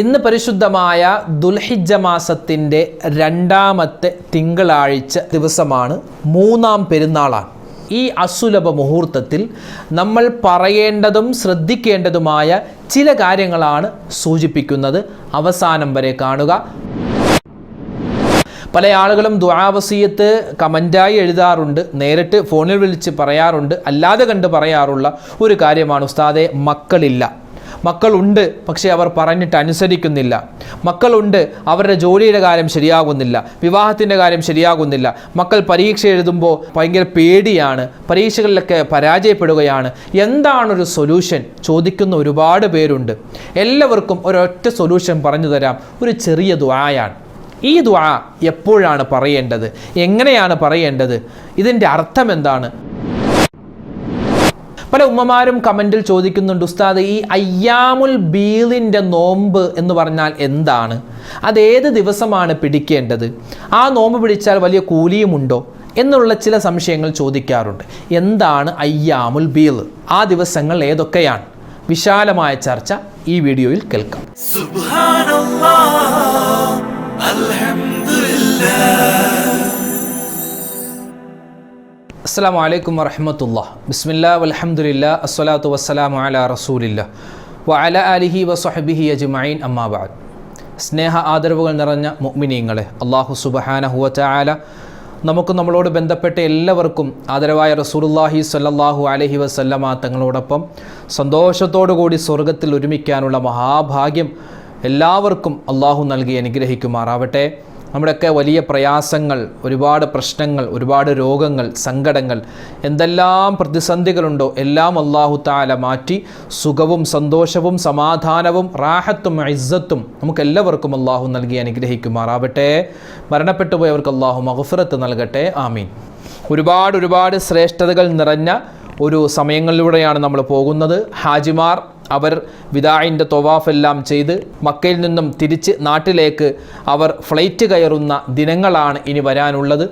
ഇന്ന് പരിശുദ്ധമായ ദുൽഹിജ മാസത്തിന്റെ രണ്ടാമത്തെ തിങ്കളാഴ്ച ദിവസമാണ് മൂന്നാം പെരുന്നാളാണ്. ഈ അസുലഭ മുഹൂർത്തത്തിൽ നമ്മൾ പറയേണ്ടതും ശ്രദ്ധിക്കേണ്ടതുമായ ചില കാര്യങ്ങളാണ് സൂചിപ്പിക്കുന്നത്. അവസാനം വരെ കാണുക. പല ആളുകളും ദുആവസീയത്ത് കമന്റായി എഴുതാറുണ്ട്. നേരിട്ട് ഫോണിൽ വിളിച്ച് പറയാറുണ്ട്. അല്ലാതെ കണ്ട് പറയാറുള്ള ഒരു കാര്യമാണ് ഉസ്താദെ മക്കളില്ല. മക്കളുണ്ട് പക്ഷേ അവർ പറഞ്ഞിട്ട് അനുസരിക്കുന്നില്ല മക്കളുണ്ട് അവരുടെ ജോലിയുടെ കാര്യം ശരിയാകുന്നില്ല വിവാഹത്തിന്റെ കാര്യം ശരിയാകുന്നില്ല. മക്കൾ പരീക്ഷ എഴുതുമ്പോൾ ഭയങ്കര പേടിയാണ് പരീക്ഷകളിലൊക്കെ പരാജയപ്പെടുകയാണ്. എന്താണൊരു സൊല്യൂഷൻ ചോദിക്കുന്ന ഒരുപാട് പേരുണ്ട്. എല്ലാവർക്കും ഒരൊറ്റ സൊല്യൂഷൻ പറഞ്ഞു തരാം. ഒരു ചെറിയ ദ്വായാണ് ഈ ദ്വാ എപ്പോഴാണ് പറയേണ്ടത്? എങ്ങനെയാണ് പറയേണ്ടത്? ഇതിന്റെ അർത്ഥം എന്താണ്? പല ഉമ്മമാരും കമന്റിൽ ചോദിക്കുന്നുണ്ട് ഉസ്താദ് ഈ അയ്യാമുൽ ബീലിന്റെ നോമ്പ് എന്ന് പറഞ്ഞാൽ എന്താണ്? അതേത് ദിവസമാണ് പിടിക്കേണ്ടത്? ആ നോമ്പ് പിടിച്ചാൽ വലിയ കൂലിയുമുണ്ടോ? എന്നുള്ള ചില സംശയങ്ങൾ ചോദിക്കാറുണ്ട്. എന്താണ് അയ്യാമുൽ ബീൽ? ആ ദിവസങ്ങൾ ഏതൊക്കെയാണ്? വിശാലമായ ചർച്ച ഈ വീഡിയോയിൽ കേൾക്കാം. സുബ്ഹാനല്ലാഹ് അൽഹംദുലില്ലാഹ്. അസ്സാം വലൈക്കും വറഹമത്തുള്ള. ബിസ്മില്ലാ വലഹമുല്ല അസ്സലാത്തു വസ്സലാം അല റസൂലില്ല. വ അല അലിഹി വസ്ഹബിഹി അജ്മൈൻ അമ്മാബാദ് സ്നേഹ ആദരവുകൾ നിറഞ്ഞ മുഅ്മിനീങ്ങളെ അള്ളാഹു സുബഹാനഹുവറ്റ ആല നമുക്ക് നമ്മളോട് ബന്ധപ്പെട്ട എല്ലാവർക്കും ആദരവായ റസൂലുല്ലാഹി സല്ലാഹു അലഹി വസല്ലമ തങ്ങളോടൊപ്പം സന്തോഷത്തോടു കൂടി സ്വർഗത്തിൽ ഒരുമിക്കാനുള്ള മഹാഭാഗ്യം എല്ലാവർക്കും അള്ളാഹു നൽകി അനുഗ്രഹിക്കുമാറാവട്ടെ. നമ്മുടെയൊക്കെ വലിയ പ്രയാസങ്ങൾ ഒരുപാട് പ്രശ്നങ്ങൾ ഒരുപാട് രോഗങ്ങൾ സങ്കടങ്ങൾ എന്തെല്ലാം പ്രതിസന്ധികളുണ്ടോ എല്ലാം അള്ളാഹു താല മാറ്റി സുഖവും സന്തോഷവും സമാധാനവും റാഹത്തും ഇസ്സത്തും നമുക്കെല്ലാവർക്കും അള്ളാഹു നൽകി അനുഗ്രഹിക്കുമാറാവട്ടെ. മരണപ്പെട്ടു പോയവർക്ക് അള്ളാഹു മഹഫിറത്ത് നൽകട്ടെ. ആമീൻ. ഒരുപാട് ഒരുപാട് ശ്രേഷ്ഠതകൾ നിറഞ്ഞ ഒരു സമയങ്ങളിലൂടെയാണ് നമ്മൾ പോകുന്നത്. ഹാജിമാർ അവർ വിദായിന്റെ തൊവാഫെല്ലാം ചെയ്ത് മക്കയിൽ നിന്നും തിരിച്ച് നാട്ടിലേക്ക് അവർ ഫ്ലൈറ്റ് കയറുന്ന ദിനങ്ങളാണ് ഇനി വരാനുള്ളത്.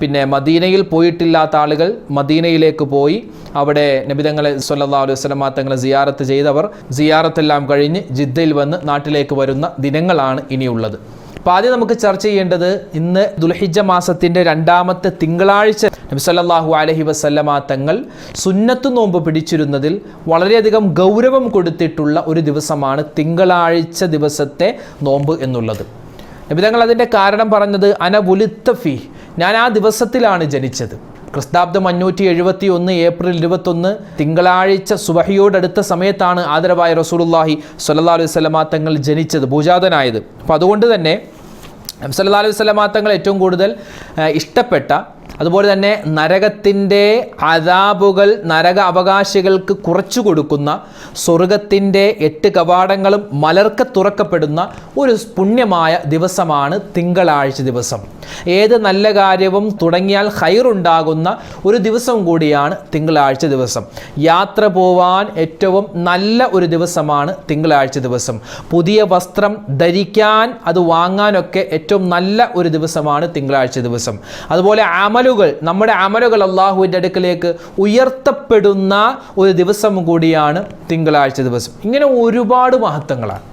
പിന്നെ മദീനയിൽ പോയിട്ടില്ലാത്ത ആളുകൾ മദീനയിലേക്ക് പോയി അവിടെ നബിതങ്ങളെ സല്ലാ അലൈഹി വസ്ലമാ തങ്ങളെ സിയാറത്ത് ചെയ്തവർ. സിയാറത്തെല്ലാം കഴിഞ്ഞ് ജിദ്ദയിൽ വന്ന് നാട്ടിലേക്ക് വരുന്ന ദിനങ്ങളാണ് ഇനിയുള്ളത്. അപ്പോൾ ആദ്യം നമുക്ക് ചർച്ച ചെയ്യേണ്ടത് ഇന്ന് ദുൽഹിജ മാസത്തിന്റെ രണ്ടാമത്തെ തിങ്കളാഴ്ച നബിസല്ലാഹു അലഹി വസല്ലമ തങ്ങൾ സുന്നത്ത് നോമ്പ് പിടിച്ചിരുന്നതിൽ വളരെയധികം ഗൗരവം കൊടുത്തിട്ടുള്ള ഒരു ദിവസമാണ് തിങ്കളാഴ്ച ദിവസത്തെ നോമ്പ് എന്നുള്ളത്. നബി തങ്ങൾ അതിന്റെ കാരണം പറഞ്ഞത് അന ഫി ഞാൻ ആ ദിവസത്തിലാണ് ജനിച്ചത്. ക്രിസ്താബ്ദം അഞ്ഞൂറ്റി എഴുപത്തി ഒന്ന് ഏപ്രിൽ ഇരുപത്തൊന്ന് തിങ്കളാഴ്ച സുബഹിയോടടുത്ത സമയത്താണ് ആദരവായ റസൂലുല്ലാഹി സല്ലാ അലൈഹി സ്വലമാ തങ്ങൾ ജനിച്ചത് ഭൂജാതനായത്. അപ്പോൾ അതുകൊണ്ട് തന്നെ സല്ലാ അലൈഹി സ്വലമാ തങ്ങൾ ഏറ്റവും കൂടുതൽ ഇഷ്ടപ്പെട്ട അതുപോലെ തന്നെ നരകത്തിന്റെ അതാബുകൾ നരക അവകാശികൾക്ക് കുറച്ചു കൊടുക്കുന്ന സ്വർഗത്തിന്റെ എട്ട് കവാടങ്ങളും മലർക്ക തുറക്കപ്പെടുന്ന ഒരു പുണ്യമായ ദിവസമാണ് തിങ്കളാഴ്ച ദിവസം. ഏത് നല്ല കാര്യവും തുടങ്ങിയാൽ ഹൈറുണ്ടാകുന്ന ഒരു ദിവസം കൂടിയാണ് തിങ്കളാഴ്ച ദിവസം. യാത്ര പോവാൻ ഏറ്റവും നല്ല ഒരു ദിവസമാണ് തിങ്കളാഴ്ച ദിവസം. പുതിയ വസ്ത്രം ധരിക്കാൻ അത് വാങ്ങാനൊക്കെ ഏറ്റവും നല്ല ഒരു ദിവസമാണ് തിങ്കളാഴ്ച ദിവസം. അതുപോലെ അമലുകൾ നമ്മുടെ അമലുകൾ അള്ളാഹുവിന്റെ അടുക്കലേക്ക് ഉയർത്തപ്പെടുന്ന ഒരു ദിവസം കൂടിയാണ് തിങ്കളാഴ്ച ദിവസം. ഇങ്ങനെ ഒരുപാട് മഹത്വങ്ങളാണ്.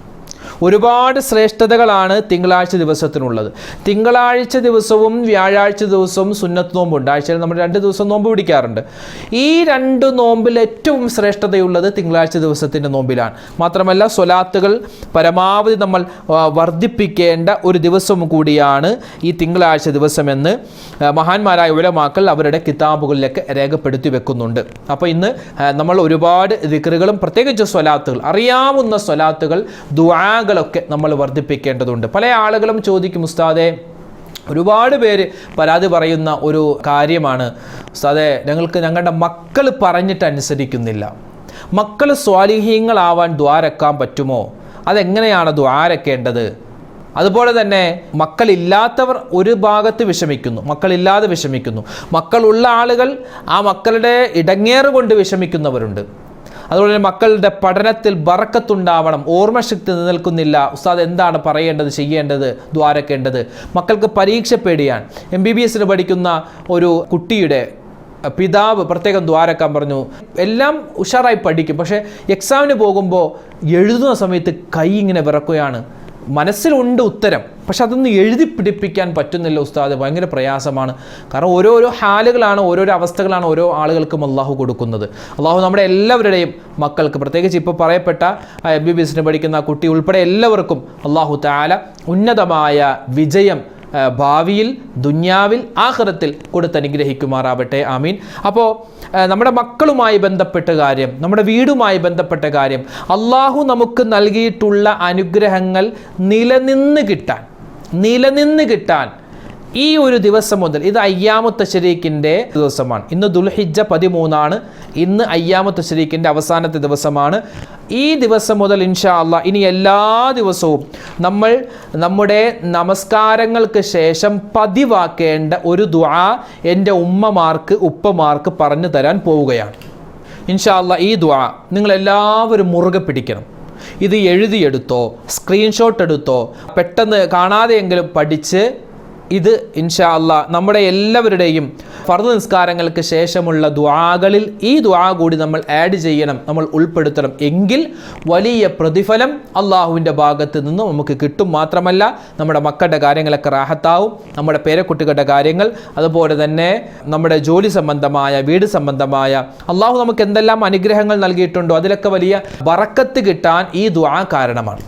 ഒരുപാട് ശ്രേഷ്ഠതകളാണ് തിങ്കളാഴ്ച ദിവസത്തിനുള്ളത്. തിങ്കളാഴ്ച ദിവസവും വ്യാഴാഴ്ച ദിവസവും സുന്നത്ത് നോമ്പുണ്ട്. ആഴ്ചയിൽ നമ്മൾ രണ്ട് ദിവസം നോമ്പ് പിടിക്കാറുണ്ട്. ഈ രണ്ട് നോമ്പിൽ ഏറ്റവും ശ്രേഷ്ഠതയുള്ളത് തിങ്കളാഴ്ച ദിവസത്തിന്റെ നോമ്പിലാണ്. മാത്രമല്ല സ്വലാത്തുകൾ പരമാവധി നമ്മൾ വർദ്ധിപ്പിക്കേണ്ട ഒരു ദിവസം കൂടിയാണ് ഈ തിങ്കളാഴ്ച ദിവസമെന്ന് മഹാന്മാരായ ഉലമാക്കൾ അവരുടെ കിതാബുകളിലൊക്കെ രേഖപ്പെടുത്തി വെക്കുന്നുണ്ട്. അപ്പോൾ ഇന്ന് നമ്മൾ ഒരുപാട് ദിക്റുകളും പ്രത്യേകിച്ച് സ്വലാത്തുകൾ അറിയാവുന്ന സ്വലാത്തുകൾ ദുആകളൊക്കെ നമ്മൾ വർദ്ധിപ്പിക്കേണ്ടതുണ്ട്. പല ആളുകളും ചോദിക്കും ഉസ്താദെ ഒരുപാട് പേര് പരാതി പറയുന്ന ഒരു കാര്യമാണ്. ഉസ്താദെ ഞങ്ങൾക്ക് ഞങ്ങളുടെ മക്കൾ പറഞ്ഞിട്ട് അനുസരിക്കുന്നില്ല. മക്കൾ സ്വാലിഹീങ്ങളാവാൻ ദ്വാരക്കാൻ പറ്റുമോ? അതെങ്ങനെയാണ് ദ്വാരക്കേണ്ടത്? അതുപോലെ തന്നെ മക്കളില്ലാത്തവർ ഒരു ഭാഗത്ത് വിഷമിക്കുന്നു മക്കളില്ലാതെ വിഷമിക്കുന്നു. മക്കളുള്ള ആളുകൾ ആ മക്കളുടെ ഇടങ്ങേറ് കൊണ്ട് വിഷമിക്കുന്നവരുണ്ട്. അതുപോലെ തന്നെ മക്കളുടെ പഠനത്തിൽ ബറക്കത്തുണ്ടാവണം ഓർമ്മശക്തി നിലനിൽക്കുന്നില്ല. ഉസ്താദ് എന്താണ് പറയേണ്ടത് ചെയ്യേണ്ടത് ദ്വാരക്കേണ്ടത്? മക്കൾക്ക് പരീക്ഷ പേടിയാണ്. എം ബി ബി എസിന് പഠിക്കുന്ന ഒരു കുട്ടിയുടെ പിതാവ് പ്രത്യേകം ദ്വാരക്കാൻ പറഞ്ഞു. എല്ലാം ഉഷാറായി പഠിക്കും. പക്ഷേ എക്സാമിന് പോകുമ്പോൾ എഴുതുന്ന സമയത്ത് കൈ ഇങ്ങനെ വിറക്കുകയാണ്. മനസ്സിലുണ്ട് ഉത്തരം പക്ഷെ അതൊന്ന് എഴുതി പിടിപ്പിക്കാൻ പറ്റുന്നില്ല ഉസ്താദ്. ഭയങ്കര പ്രയാസമാണ്. കാരണം ഓരോരോ ഹാലുകളാണ് ഓരോരോ അവസ്ഥകളാണ് ഓരോ ആളുകൾക്കും അള്ളാഹു കൊടുക്കുന്നത്. അള്ളാഹു നമ്മുടെ എല്ലാവരുടെയും മക്കൾക്ക് പ്രത്യേകിച്ച് ഇപ്പോൾ പറയപ്പെട്ട എം ബി ബി എസിന് പഠിക്കുന്ന കുട്ടി ഉൾപ്പെടെ എല്ലാവർക്കും അള്ളാഹു താല ഉന്നതമായ വിജയം ഭാവിയിൽ ദുന്യാവിൽ ആഹ്റത്തിൽ കൊടുത്തനുഗ്രഹിക്കുമാറാവട്ടെ ആമീൻ. അപ്പോൾ നമ്മുടെ മക്കളുമായി ബന്ധപ്പെട്ട കാര്യം നമ്മുടെ വീടുമായി ബന്ധപ്പെട്ട കാര്യം അള്ളാഹു നമുക്ക് നൽകിയിട്ടുള്ള അനുഗ്രഹങ്ങൾ നിലനിന്ന് കിട്ടാൻ നിലനിന്ന് കിട്ടാൻ ഈ ഒരു ദിവസം മുതൽ ഇത് അയ്യാമു ശരീക്കിന്റെ ദിവസമാണ്. ഇന്ന് ദുൽഹിജ പതിമൂന്നാണ്. ഇന്ന് അയ്യാമു ശരീക്കിന്റെ അവസാനത്തെ ദിവസമാണ്. ഈ ദിവസം മുതൽ ഇൻഷാ അള്ളാ ഇനി എല്ലാ ദിവസവും നമ്മൾ നമ്മുടെ നമസ്കാരങ്ങൾക്ക് ശേഷം പതിവാക്കേണ്ട ഒരു ദുആ എന്റെ ഉമ്മമാർക്ക് ഉപ്പമാർക്ക് പറഞ്ഞു തരാൻ പോവുകയാണ്. ഇൻഷാ അള്ളാ ഈ ദുആ നിങ്ങളെല്ലാവരും മുറുകെ പിടിക്കണം. ഇത് എഴുതിയെടുത്തോ സ്ക്രീൻഷോട്ട് എടുത്തോ പെട്ടെന്ന് കാണാതെയെങ്കിലും പഠിച്ച് ഇത് ഇൻഷാ അല്ല നമ്മുടെ എല്ലാവരുടെയും ഫർദ് നിസ്കാരങ്ങൾക്ക് ശേഷമുള്ള ദ്വാകളിൽ ഈ ദ്വാ കൂടി നമ്മൾ ആഡ് ചെയ്യണം നമ്മൾ ഉൾപ്പെടുത്തണം. എങ്കിൽ വലിയ പ്രതിഫലം അള്ളാഹുവിന്റെ ഭാഗത്ത് നിന്ന് നമുക്ക് കിട്ടും മാത്രമല്ല നമ്മുടെ മക്കളുടെ കാര്യങ്ങളൊക്കെ റാഹത്താവും നമ്മുടെ പേരക്കുട്ടികളുടെ കാര്യങ്ങൾ അതുപോലെ തന്നെ നമ്മുടെ ജോലി സംബന്ധമായ വീട് സംബന്ധമായ. അള്ളാഹു നമുക്ക് എന്തെല്ലാം അനുഗ്രഹങ്ങൾ നൽകിയിട്ടുണ്ടോ? അതിലൊക്കെ വലിയ വറക്കത്ത് കിട്ടാൻ ഈ ദ്വാ കാരണമാണ്.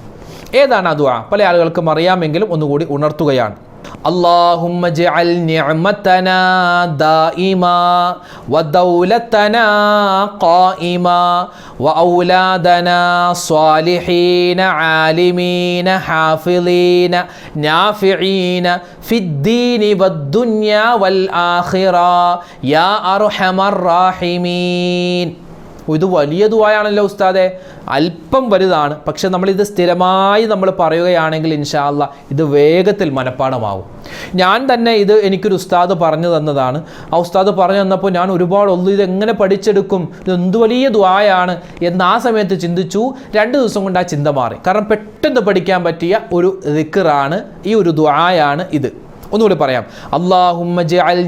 ഏതാണ് ആ ദ്വാ പല ആളുകൾക്കും അറിയാമെങ്കിലും ഒന്നുകൂടി ഉണർത്തുകയാണ്. اللهم اجعل نعمتنا دائما ودولتنا قائما وأولادنا صالحين عالمين حافظين نافعين في الدين والدنيا والآخرة. يا أرحم الراحمين. ഇത് വലിയ ദുവായാണല്ലോ ഉസ്താദെ. അല്പം വലുതാണ്. പക്ഷെ നമ്മളിത് സ്ഥിരമായി നമ്മൾ പറയുകയാണെങ്കിൽ ഇൻഷാല്ല ഇത് വേഗത്തിൽ മനഃപ്പാടമാവും ഞാൻ തന്നെ ഇത് എനിക്കൊരു ഉസ്താദ് പറഞ്ഞു തന്നതാണ്. ആ ഉസ്താദ് പറഞ്ഞു തന്നപ്പോൾ ഞാൻ ഒരുപാട് ഒന്നും ഇതെങ്ങനെ പഠിച്ചെടുക്കും ഇത് എന്ത് വലിയ ദുആയാണ് എന്ന് ആ സമയത്ത് ചിന്തിച്ചു. രണ്ട് ദിവസം കൊണ്ട് ആ ചിന്ത മാറി. കാരണം പെട്ടെന്ന് പഠിക്കാൻ പറ്റിയ ഒരു ദിക്കറാണ് ഈ ഒരു ദുആയാണ് ഇത്. ഒന്നുകൂടി പറയാം. അള്ളാഹുമ്മ ജഅൽ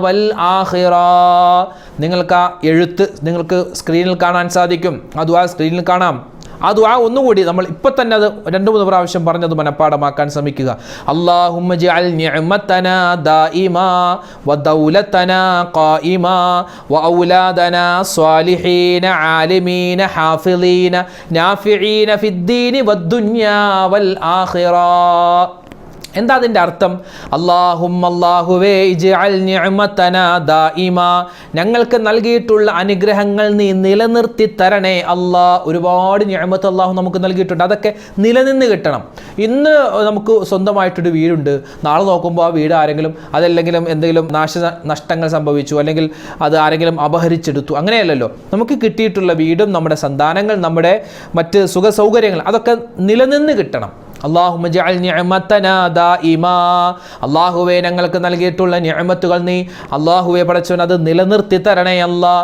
വൽ നിങ്ങൾക്ക് ആ എഴുത്ത് നിങ്ങൾക്ക് സ്ക്രീനിൽ കാണാൻ സാധിക്കും. അത് ആ സ്ക്രീനിൽ കാണാം. ആ ഒന്നുകൂടി നമ്മൾ ഇപ്പം തന്നെ അത് രണ്ട് മൂന്ന് പ്രാവശ്യം പറഞ്ഞത് മനഃപ്പാടമാക്കാൻ ശ്രമിക്കുക. അള്ളാഹുമ്മ ജഅൽ സ്വാലിഹീന ആലിമീന ഫിദ്ദീനി വൽ എന്താ അതിന്റെ അർത്ഥം? അള്ളാഹും ഞങ്ങൾക്ക് നൽകിയിട്ടുള്ള അനുഗ്രഹങ്ങൾ നീ നിലനിർത്തി തരണേ. അള്ളാഹ് ഒരുപാട് നിഅമത്ത് അള്ളാഹു നമുക്ക് നൽകിയിട്ടുണ്ട്. അതൊക്കെ നിലനിന്ന് കിട്ടണം. ഇന്ന് നമുക്ക് സ്വന്തമായിട്ടൊരു വീടുണ്ട്. നാളെ നോക്കുമ്പോൾ ആ വീട് ആരെങ്കിലും അതല്ലെങ്കിലും എന്തെങ്കിലും നാശ നഷ്ടങ്ങൾ സംഭവിച്ചു അല്ലെങ്കിൽ അത് ആരെങ്കിലും അപഹരിച്ചെടുത്തു. അങ്ങനെയല്ലല്ലോ. നമുക്ക് കിട്ടിയിട്ടുള്ള വീടും നമ്മുടെ സന്താനങ്ങൾ നമ്മുടെ മറ്റ് സുഖ സൗകര്യങ്ങൾ അതൊക്കെ നിലനിന്ന് കിട്ടണം. അള്ളാഹുവെ ഞങ്ങൾക്ക് നൽകിയിട്ടുള്ള നിഅമത്തുകൾ നീ അള്ളാഹുവെ പടച്ചവൻ അത് നിലനിർത്തി തരണേ അല്ലാ.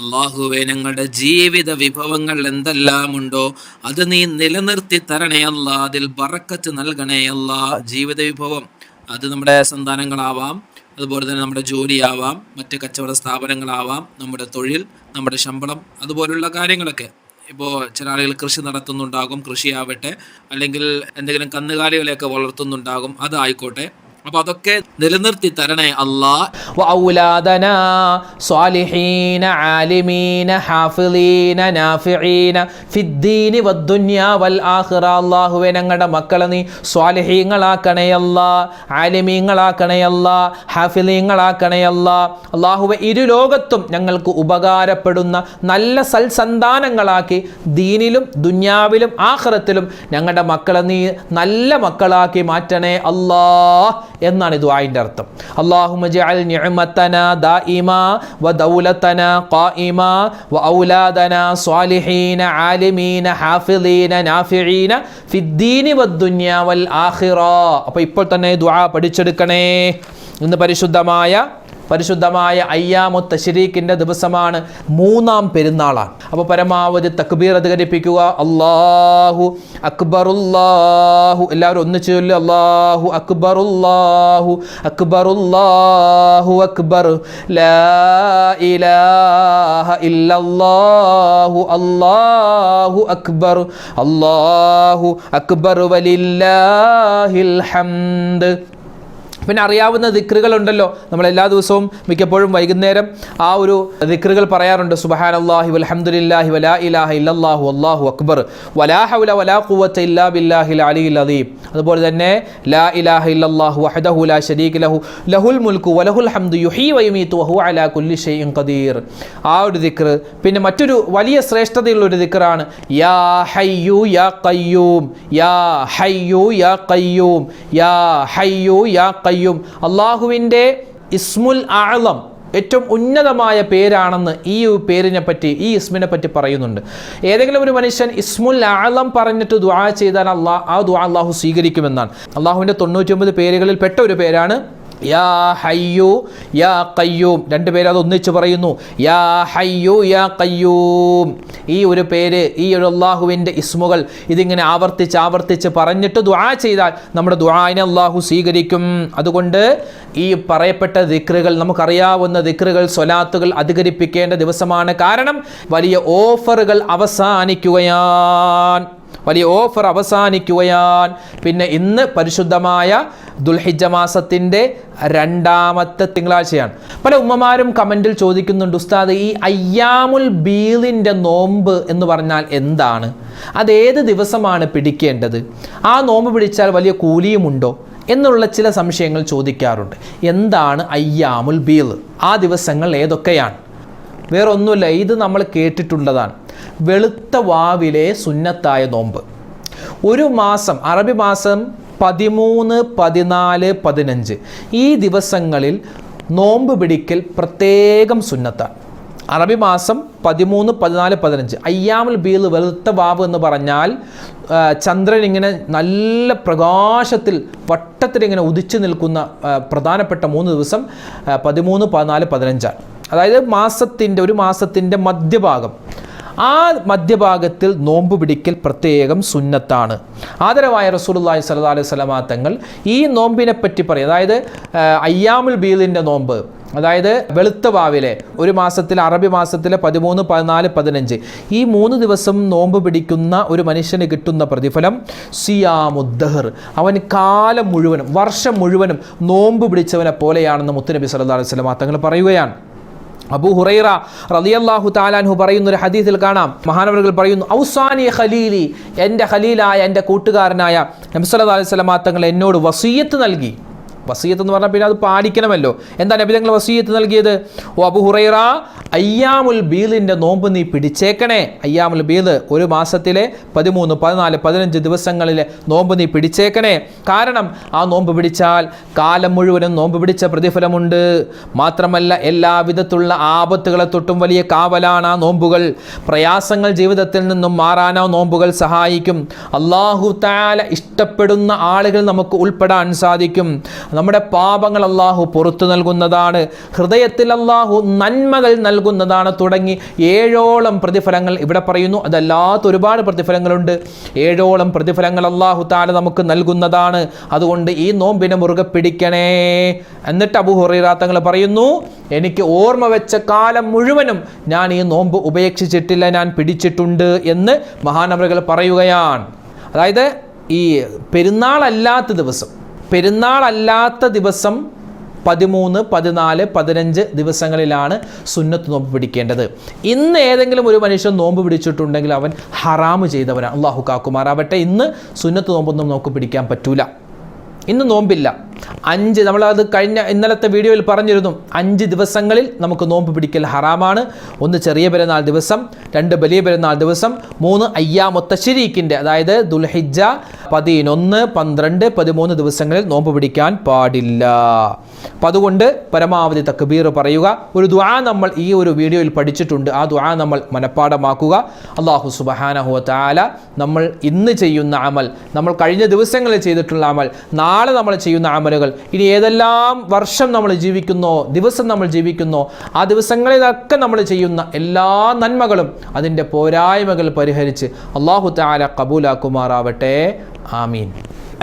അള്ളാഹുവെ ഞങ്ങളുടെ ജീവിത വിഭവങ്ങൾ എന്തെല്ലാം ഉണ്ടോ അത് നീ നിലനിർത്തി തരണേ അല്ല. അതിൽ ബറക്കത്ത് നൽകണേ അല്ല. ജീവിത വിഭവം അത് നമ്മുടെ സന്താനങ്ങളാവാം അതുപോലെ തന്നെ നമ്മുടെ ജോലിയാവാം മറ്റ് കച്ചവട സ്ഥാപനങ്ങളാവാം നമ്മുടെ തൊഴിൽ നമ്മുടെ ശമ്പളം അതുപോലുള്ള കാര്യങ്ങളൊക്കെ. ഇപ്പോൾ ചില ആളുകൾ കൃഷി നടത്തുന്നുണ്ടാകും കൃഷിയാവട്ടെ അല്ലെങ്കിൽ എന്തെങ്കിലും കന്നുകാലികളെയൊക്കെ വളർത്തുന്നുണ്ടാകും അതായിക്കോട്ടെ. അപ്പൊ അതൊക്കെ നിലനിർത്തി തരണേ അള്ളാഹുവെ ഞങ്ങളുടെ മക്കളെ നീ സ്വാലിഹീങ്ങളാക്കണയല്ല ആലിമീങ്ങളാക്കണയല്ല ഇരു ലോകത്തും ഞങ്ങൾക്ക് ഉപകാരപ്പെടുന്ന നല്ല സൽസന്താനങ്ങളാക്കി ദീനിലും ദുന്യാവിലും ആഹ്റത്തിലും ഞങ്ങളുടെ മക്കളെ നീ നല്ല മക്കളാക്കി മാറ്റണേ അല്ലാ. എന്നാണ് ഇത് ആയിന്റെ അർത്ഥം. അള്ളാഹുമ ജഅൽ നിഅമതന ദായിമാ വദൗലതന വ ഔലാദന സ്വാലിഹീന ആലിമീന ഹാഫിളീന നാഫിഈന ഫിദ്ദീനി വദ്ദുനിയ വൽ ആഖിറ. അപ്പോൾ ഇപ്പോൾ തന്നെ ദുആ പഠിച്ചെടുക്കണേ. ഇന്ന് പരിശുദ്ധമായ പരിശുദ്ധമായ അയ്യാമു തഷരീഖിന്റെ ദിവസമാണ് മൂന്നാം പെരുന്നാളാണ്. അപ്പോൾ പരമാവധി തക്ബീർ അധികരിപ്പിക്കുക. അള്ളാഹു അക്ബറുല്ലാഹു. എല്ലാവരും ഒന്നിച്ചു ചൊല്ലി. അള്ളാഹു അക്ബറുല്ലാഹു. അക്ബറുല്ലാഹു അക്ബർ. ഇല്ലല്ലാഹു. അല്ലാഹു അക്ബർ. അല്ലാഹു അക്ബർ. വലില്ലാഹിൽ ഹംദ്. പിന്നെ അറിയാവുന്ന ദിക്റുകളുണ്ടല്ലോ. നമ്മൾ എല്ലാ ദിവസവും മിക്കപ്പോഴും വൈകുന്നേരം ആ ഒരു ദിക്റുകൾ പറയാറുണ്ട്. സുബഹാൻ അള്ളാഹി വലഹമുല്ലാഹി വലാ ഇലാഹ ഇല്ലാഹു അള്ളാഹു അക്ബർ. വലാ ഹൗല വലാ ഖുവത്ത ഇല്ലാ ബില്ലാഹിൽ അലിയിൽ അദീം. അതുപോലെ തന്നെ ലാ ഇലാഹ ഇല്ലാഹു വഹദഹു ലാ ശരീക ലഹു. ലഹുൽ മുൽക്കു വലഹുൽ ഹംദു യുഹി വയുമീത്തു വഹു അലാ കുല്ലി ഷൈഇൻ ഖദീർ. ആ ഒരു ദിക്ർ പിന്നെ മറ്റൊരു വലിയ ശ്രേഷ്ഠതയുള്ള ഒരു ദിക്റാണ് യാ ഹയ്യു യാ ഖയ്യൂം. യാ ഹയ്യു യാ ഖയ്യൂം. യാ ഹയ്യു യാ അള്ളാഹുവിന്റെ ഇസ്മുൽ ആളം ഏറ്റവും ഉന്നതമായ പേരാണെന്ന് ഈ പേരിനെ പറ്റി ഈ ഇസ്മിനെ പറ്റി പറയുന്നുണ്ട്. ഏതെങ്കിലും ഒരു മനുഷ്യൻ ഇസ്മുൽ ആളം പറഞ്ഞിട്ട് ദുആ ചെയ്താൽ അള്ളാഹ് ആ ദുആ അള്ളാഹു സ്വീകരിക്കുമെന്നാണ്. അള്ളാഹുവിന്റെ തൊണ്ണൂറ്റി ഒമ്പത് പേരുകളിൽ പെട്ട ഒരു പേരാണ് യാ ഹയ്യു യാ കയ്യൂം രണ്ട് പേര് അത് ഒന്നിച്ച് പറയുന്നു. യാ ഹയ്യു യാ കയ്യൂം ഈ ഒരു പേര് ഈ ഒരു അള്ളാഹുവിന്റെ ഇസ്മുകൾ ഇതിങ്ങനെ ആവർത്തിച്ച് ആവർത്തിച്ച് പറഞ്ഞിട്ട് ദുആ ചെയ്താൽ നമ്മുടെ ദുആനെ അള്ളാഹു സ്വീകരിക്കും. അതുകൊണ്ട് ഈ പറയപ്പെട്ട ദിക്റുകൾ നമുക്കറിയാവുന്ന ദിക്റുകൾ സ്വലാത്തുകൾ അധികരിപ്പിക്കേണ്ട ദിവസമാണ്. കാരണം വലിയ ഓഫറുകൾ അവസാനിക്കുകയാൻ വലിയ ഓഫർ അവസാനിക്കുകയാൽ പിന്നെ ഇന്ന് പരിശുദ്ധമായ ദുൽഹിജ മാസത്തിന്റെ രണ്ടാമത്തെ തിങ്കളാഴ്ചയാണ്. പല ഉമ്മമാരും കമന്റിൽ ചോദിക്കുന്നുണ്ട് ഉസ്താദ് ഈ അയ്യാമുൽ ബീലിന്റെ നോമ്പ് എന്ന് പറഞ്ഞാൽ എന്താണ്? അതേത് ദിവസമാണ് പിടിക്കേണ്ടത്? ആ നോമ്പ് പിടിച്ചാൽ വലിയ കൂലിയുമുണ്ടോ? എന്നുള്ള ചില സംശയങ്ങൾ ചോദിക്കാറുണ്ട്. എന്താണ് അയ്യാമുൽ ബീൽ ആ ദിവസങ്ങൾ ഏതൊക്കെയാണ്? വേറൊന്നുമില്ല ഇത് നമ്മൾ കേട്ടിട്ടുള്ളതാണ്. വെളുത്ത വാവിലെ സുന്നത്തായ നോമ്പ്. ഒരു മാസം അറബി മാസം പതിമൂന്ന് പതിനാല് പതിനഞ്ച്. ഈ ദിവസങ്ങളിൽ നോമ്പ് പിടിക്കൽ പ്രത്യേകം സുന്നത്താണ്. അറബി മാസം പതിമൂന്ന് പതിനാല് പതിനഞ്ച്. അയ്യാമുൽ ബീൽ വെളുത്ത വാവ് എന്ന് പറഞ്ഞാൽ ചന്ദ്രൻ ഇങ്ങനെ നല്ല പ്രകാശത്തിൽ വട്ടത്തിൽ ഇങ്ങനെ ഉദിച്ചു നിൽക്കുന്ന പ്രധാനപ്പെട്ട മൂന്ന് ദിവസം പതിമൂന്ന് പതിനാല് പതിനഞ്ചാണ്. അതായത് മാസത്തിന്റെ ഒരു മാസത്തിന്റെ മധ്യഭാഗം. ആ മധ്യഭാഗത്തിൽ നോമ്പ് പിടിക്കൽ പ്രത്യേകം സുന്നത്താണ്. ആദരവായ റസൂലുള്ളാഹി സല്ലാ അലൈഹി വസല്ലമ തങ്ങൾ ഈ നോമ്പിനെ പറ്റി പറയും. അതായത് അയ്യാമുൽ ബീലിന്റെ നോമ്പ്. അതായത് വെളുത്ത വാവിലെ ഒരു മാസത്തിൽ അറബി മാസത്തിലെ പതിമൂന്ന് പതിനാല് പതിനഞ്ച്. ഈ മൂന്ന് ദിവസം നോമ്പ് പിടിക്കുന്ന ഒരു മനുഷ്യന് കിട്ടുന്ന പ്രതിഫലം സിയാമുദ്ദഹർ. അവൻ കാലം മുഴുവനും വർഷം മുഴുവനും നോമ്പ് പിടിച്ചവനെ പോലെയാണെന്ന് മുത്തുനബി സല്ലാ അലൈഹി വസല്ലമ തങ്ങൾ പറയുകയാണ്. അബൂ ഹുറൈറ റളിയല്ലാഹു താലാൻഹു പറയുന്ന ഒരു ഹദീസിൽ കാണാം. മഹാനവറുകൾ പറയുന്നു ഔസാനി ഖലീലി എന്റെ ഖലീലായ എന്റെ കൂട്ടുകാരനായ നബി സല്ലല്ലാഹു അലൈഹി വസല്ലമ തങ്ങൾ എന്നോട് വസീയത്ത് നൽകി. വസീയത്ത് എന്ന് പറഞ്ഞാൽ പിന്നെ അത് പാലിക്കണമല്ലോ. എന്താ നബി തങ്ങൾ വസീയത്ത് നൽകിയത്? ഓ അബു ഹുറൈറ അയ്യാമുൽ ബീലിന്റെ നോമ്പ് നീ പിടിച്ചേക്കണേ. അയ്യാമുൽ ബീൽ ഒരു മാസത്തിലെ പതിമൂന്ന് പതിനാല് പതിനഞ്ച് ദിവസങ്ങളിലെ നോമ്പ് നീ പിടിച്ചേക്കണേ. കാരണം ആ നോമ്പ് പിടിച്ചാൽ കാലം മുഴുവനും നോമ്പ് പിടിച്ച പ്രതിഫലമുണ്ട്. മാത്രമല്ല എല്ലാവിധത്തുള്ള ആപത്തുകളെ തൊട്ടും വലിയ കാവലാണ് ആ നോമ്പുകൾ. പ്രയാസങ്ങൾ ജീവിതത്തിൽ നിന്നും മാറാൻ ആ നോമ്പുകൾ സഹായിക്കും. അള്ളാഹു താല ഇഷ്ടപ്പെടുന്ന ആളുകൾ നമുക്ക് ഉൾപ്പെടാൻ സാധിക്കും. നമ്മുടെ പാപങ്ങൾ അള്ളാഹു പുറത്തു നൽകുന്നതാണ്. ഹൃദയത്തിൽ അള്ളാഹു നന്മകൾ നൽകുന്നതാണ് തുടങ്ങി ഏഴോളം പ്രതിഫലങ്ങൾ ഇവിടെ പറയുന്നു. അതല്ലാത്ത ഒരുപാട് പ്രതിഫലങ്ങളുണ്ട്. ഏഴോളം പ്രതിഫലങ്ങൾ അള്ളാഹു താല നമുക്ക് നൽകുന്നതാണ്. അതുകൊണ്ട് ഈ നോമ്പിനെ മുറുകെ പിടിക്കണേ. എന്നിട്ട് അബു ഹുറീറാത്തങ്ങൾ പറയുന്നു എനിക്ക് ഓർമ്മ വെച്ച കാലം മുഴുവനും ഞാൻ ഈ നോമ്പ് ഉപേക്ഷിച്ചിട്ടില്ല ഞാൻ പിടിച്ചിട്ടുണ്ട് എന്ന് മഹാനവറുകൾ പറയുകയാണ്. അതായത് ഈ പെരുന്നാളല്ലാത്ത ദിവസം പെരുന്നാളല്ലാത്ത ദിവസം പതിമൂന്ന് പതിനാല് പതിനഞ്ച് ദിവസങ്ങളിലാണ് സുന്നത്ത് നോമ്പ് പിടിക്കേണ്ടത്. ഇന്ന് ഏതെങ്കിലും ഒരു മനുഷ്യൻ നോമ്പ് പിടിച്ചിട്ടുണ്ടെങ്കിൽ അവൻ ഹറാമ് ചെയ്തവനാണ്. അള്ളാഹു കാക്കുമാറാവട്ടെ. ഇന്ന് സുന്നത്ത് നോമ്പൊന്നും നമുക്ക് പിടിക്കാൻ പറ്റൂല. ഇന്ന് നോമ്പില്ല. അഞ്ച് നമ്മളത് കഴിഞ്ഞ ഇന്നലത്തെ വീഡിയോയിൽ പറഞ്ഞിരുന്നു. അഞ്ച് ദിവസങ്ങളിൽ നമുക്ക് നോമ്പ് പിടിക്കൽ ഹറാമാണ്. ഒന്ന് ചെറിയ പെരുന്നാൾ ദിവസം രണ്ട് വലിയ പെരുന്നാൾ ദിവസം മൂന്ന് അയ്യാമൊത്തശരീക്കിന്റെ അതായത് ദുൽഹിജ പതിനൊന്ന് പന്ത്രണ്ട് പതിമൂന്ന് ദിവസങ്ങളിൽ നോമ്പ് പിടിക്കാൻ പാടില്ല. അപ്പം അതുകൊണ്ട് പരമാവധി തക്ബീർ പറയുക. ഒരു ദുആ നമ്മൾ ഈ ഒരു വീഡിയോയിൽ പഠിച്ചിട്ടുണ്ട്. ആ ദുആ നമ്മൾ മനഃപ്പാടമാക്കുക അള്ളാഹു സുബഹാനഹു താല നമ്മൾ ഇന്ന് ചെയ്യുന്ന അമൽ നമ്മൾ കഴിഞ്ഞ ദിവസങ്ങളിൽ ചെയ്തിട്ടുള്ള അമൽ നാളെ നമ്മൾ ചെയ്യുന്ന അമലുകൾ. ഇനി ഏതെല്ലാം വർഷം നമ്മൾ ജീവിക്കുന്നോ ദിവസം നമ്മൾ ജീവിക്കുന്നോ ആ ദിവസങ്ങളിലൊക്കെ നമ്മൾ ചെയ്യുന്ന എല്ലാ നന്മകളും അതിന്റെ പോരായ്മകൾ പരിഹരിച്ച് അള്ളാഹു താല കബൂലാക്കുമാറാവട്ടെ. ആമീൻ.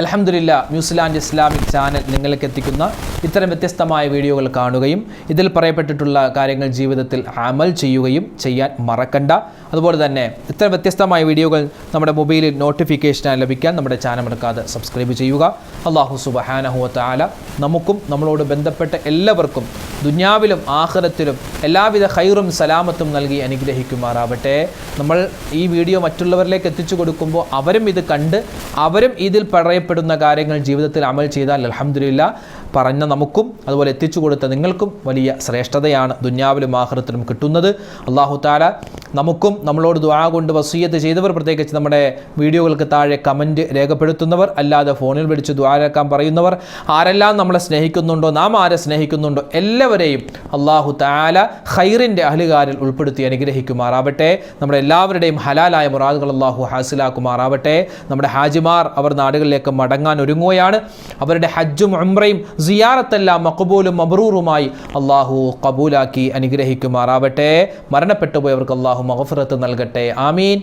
അലഹമുല്ല ന്യൂസിലാൻഡ് ഇസ്ലാമിക് ചാനൽ നിങ്ങൾക്ക് എത്തിക്കുന്ന ഇത്തരം വ്യത്യസ്തമായ വീഡിയോകൾ കാണുകയും ഇതിൽ പറയപ്പെട്ടിട്ടുള്ള കാര്യങ്ങൾ ജീവിതത്തിൽ അമൽ ചെയ്യുകയും ചെയ്യാൻ മറക്കണ്ട. അതുപോലെ തന്നെ ഇത്തരം വ്യത്യസ്തമായ വീഡിയോകൾ നമ്മുടെ മൊബൈലിൽ നോട്ടിഫിക്കേഷനായി ലഭിക്കാൻ നമ്മുടെ ചാനൽ മറക്കാതെ സബ്സ്ക്രൈബ് ചെയ്യുക. അള്ളാഹു സുബഹാനഹുവ ആല നമുക്കും നമ്മളോട് ബന്ധപ്പെട്ട എല്ലാവർക്കും ദുന്യാവിലും ആഹ്റത്തിലും എല്ലാവിധ ഹൈറും സലാമത്തും നൽകി അനുഗ്രഹിക്കുമാറാവട്ടെ. നമ്മൾ ഈ വീഡിയോ മറ്റുള്ളവരിലേക്ക് എത്തിച്ചു കൊടുക്കുമ്പോൾ അവരും ഇത് കണ്ട് അവരും ഇതിൽ പറയപ്പെടുന്ന കാര്യങ്ങൾ ജീവിതത്തിൽ അമൽ ചെയ്താൽ അലഹമില്ല പറഞ്ഞ നമുക്കും അതുപോലെ എത്തിച്ചു കൊടുത്ത നിങ്ങൾക്കും വലിയ ശ്രേഷ്ഠതയാണ് ദുന്യാവിലും ആഹ്റത്തിലും കിട്ടുന്നത്. അള്ളാഹു താല നമുക്കും നമ്മളോട് ദ്വാ കൊണ്ട് വസീയത്ത് ചെയ്തവർ പ്രത്യേകിച്ച് നമ്മുടെ വീഡിയോകൾക്ക് താഴെ കമന്റ് രേഖപ്പെടുത്തുന്നവർ അല്ലാതെ ഫോണിൽ വിളിച്ച് ദ്വാരക്കാൻ പറയുന്നവർ ആരെല്ലാം നമ്മളെ സ്നേഹിക്കുന്നുണ്ടോ നാം ആരെ സ്നേഹിക്കുന്നുണ്ടോ എല്ലാവരെയും അള്ളാഹു താല ഖൈറിന്റെ അഹലുകാരിൽ ഉൾപ്പെടുത്തി അനുഗ്രഹിക്കുമാറാവട്ടെ. നമ്മുടെ എല്ലാവരുടെയും ഹലാലായ മുറാദുകൾ അള്ളാഹു ഹാസിലാക്കുമാറാവട്ടെ. നമ്മുടെ ഹാജിമാർ അവർ നാടുകളിലേക്ക് മടങ്ങാൻ ഒരുങ്ങുകയാണ്. അവരുടെ ഹജ്ജും ഉംറയും സിയാറത്തെല്ലാം മക്കബൂലും മബ്രൂറുമായി അള്ളാഹു കബൂലാക്കി അനുഗ്രഹിക്കുമാറാവട്ടെ. മരണപ്പെട്ടു പോയവർക്ക് അള്ളാഹു മഹഫുറത്ത് നൽകട്ടെ. ആമീൻ.